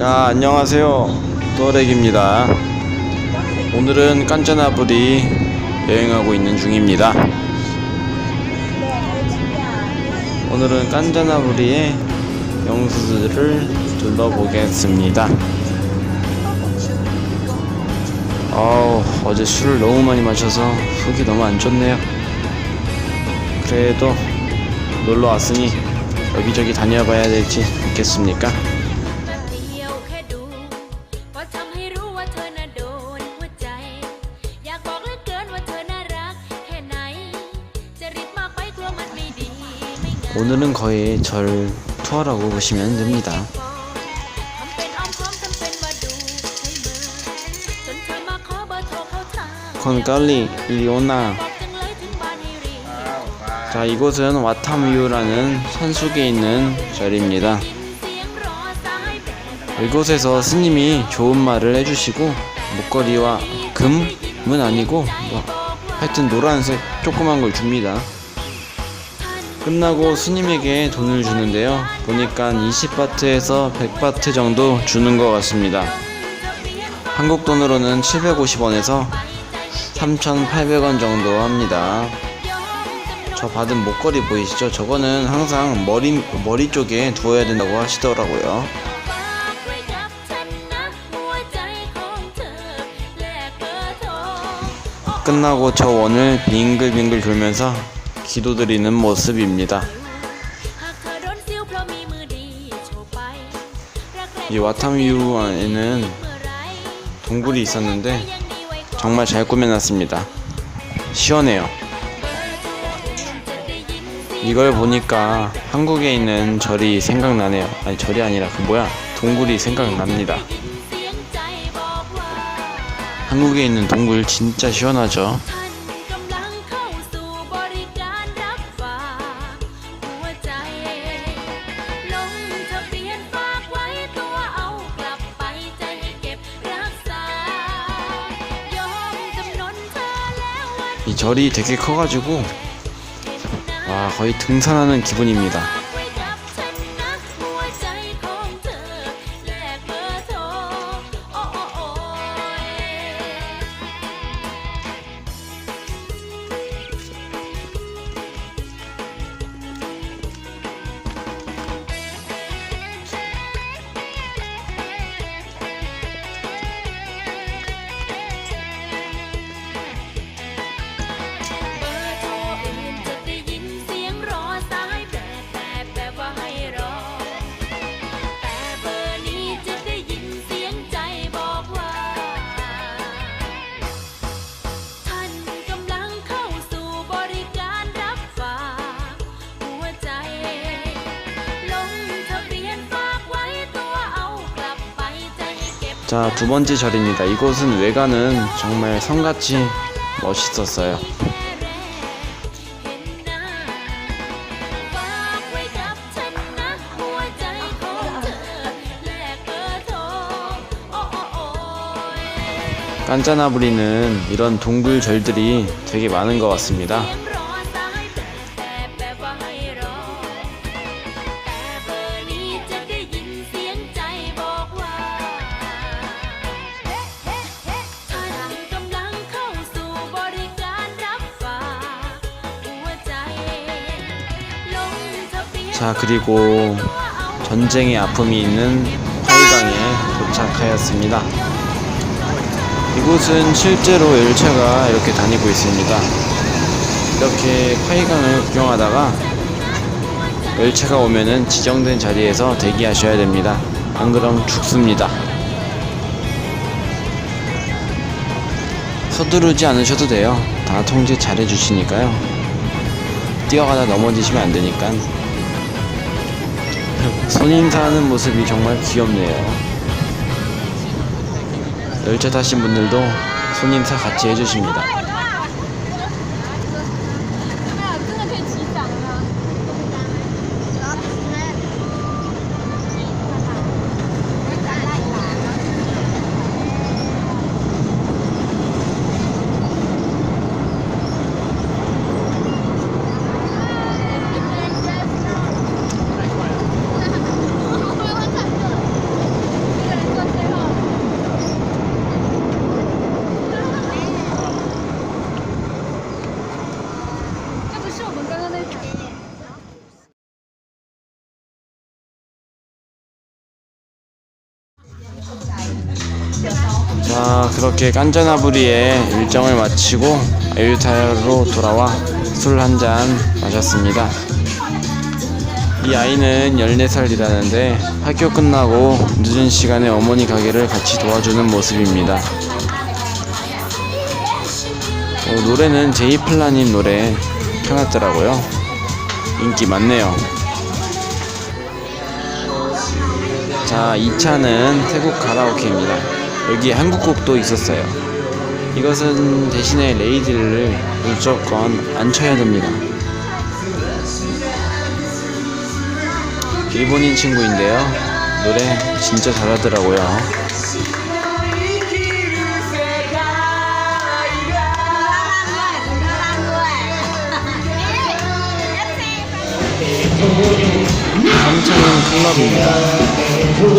야, 안녕하세요. 또렉입니다. 오늘은 깐짜나불이 여행하고 있는 중입니다. 오늘은 깐짜나불이의 명수들을 둘러보겠습니다. 아우, 어제 술을 너무 많이 마셔서 속이 너무 안 좋네요. 그래도 놀러 왔으니 여기저기 다녀봐야 될지 있겠습니까? 오늘은 거의 절 투어라고 보시면 됩니다. 건깔리 리오나 자 이곳은 와타뮤라는 산속에 있는 절입니다. 이곳에서 스님이 좋은 말을 해주시고 목걸이와 금은 아니고 뭐 하여튼 노란색 조그만 걸 줍니다. 끝나고 스님에게 돈을 주는데요. 보니까 20바트에서 100바트 정도 주는 것 같습니다. 한국 돈으로는 750원에서 3,800원 정도 합니다. 저 받은 목걸이 보이시죠? 저거는 항상 머리, 머리 쪽에 두어야 된다고 하시더라고요. 끝나고 저 원을 빙글빙글 돌면서 기도 드리는 모습입니다. 이 와탐 위로에는 동굴이 있었는데 정말 잘 꾸며놨습니다. 시원해요. 이걸 보니까 한국에 있는 절이 생각나네요. 아니 절이 아니라 그 뭐야 동굴이 생각납니다. 한국에 있는 동굴 진짜 시원하죠. 이 절이 되게 커가지고 와 거의 등산하는 기분입니다. 자, 두 번째 절입니다. 이곳은 외관은 정말 성같이 멋있었어요. 깐짜나부리는 이런 동굴 절들이 되게 많은 것 같습니다. 자 그리고 전쟁의 아픔이 있는 화이강에 도착하였습니다. 이곳은 실제로 열차가 이렇게 다니고 있습니다. 이렇게 화이강을 구경하다가 열차가 오면은 지정된 자리에서 대기하셔야 됩니다. 안 그럼 죽습니다. 서두르지 않으셔도 돼요. 다 통제 잘 해주시니까요. 뛰어가다 넘어지시면 안 되니까. 손인사하는 모습이 정말 귀엽네요. 열차 타신 분들도 손인사 같이 해주십니다. 그렇게 깐자나부리의 일정을 마치고 아유타야로 돌아와 술 한 잔 마셨습니다. 이 아이는 14살이라는데 학교 끝나고 늦은 시간에 어머니 가게를 같이 도와주는 모습입니다. 어, 노래는 제이플라님 노래 켜놨더라고요. 인기 많네요. 자, 2차는 태국 가라오케입니다. 여기 한국곡도 있었어요. 이것은 대신에 레이디를 무조건 안 쳐야 됩니다. 일본인 친구인데요. 노래 진짜 잘하더라고요. 삼천은 클럽입니다.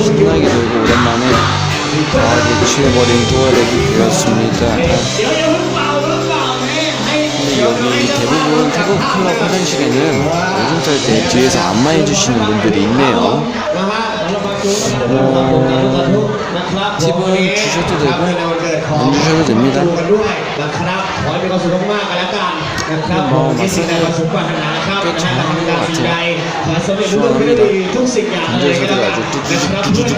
신나게 놀고 오랜만에 칠해버린 후아렉이 되었습니다. 근데 여기 대부분 태국 클럽 화장실에는 오줌 쌀때 뒤에서 안마해주시는 분들이 있네요. 어, 팁을 주셔도 되고 안 주셔도 됩니다. 뭐 마사지 꽤 잘하는 것 같아요. 시원합니다. 관절 소리가 아주 두두둑 두두둑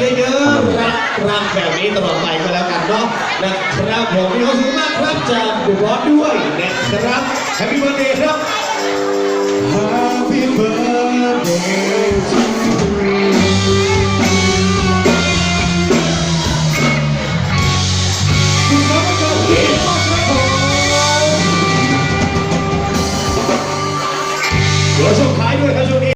แบบนี้ตลอดไปก็แล้วกันเนาะนะครับผมมีความสุขมากครับจากดูบอสด้วยนะครับ Happy birthday ครับ Happy birthday to you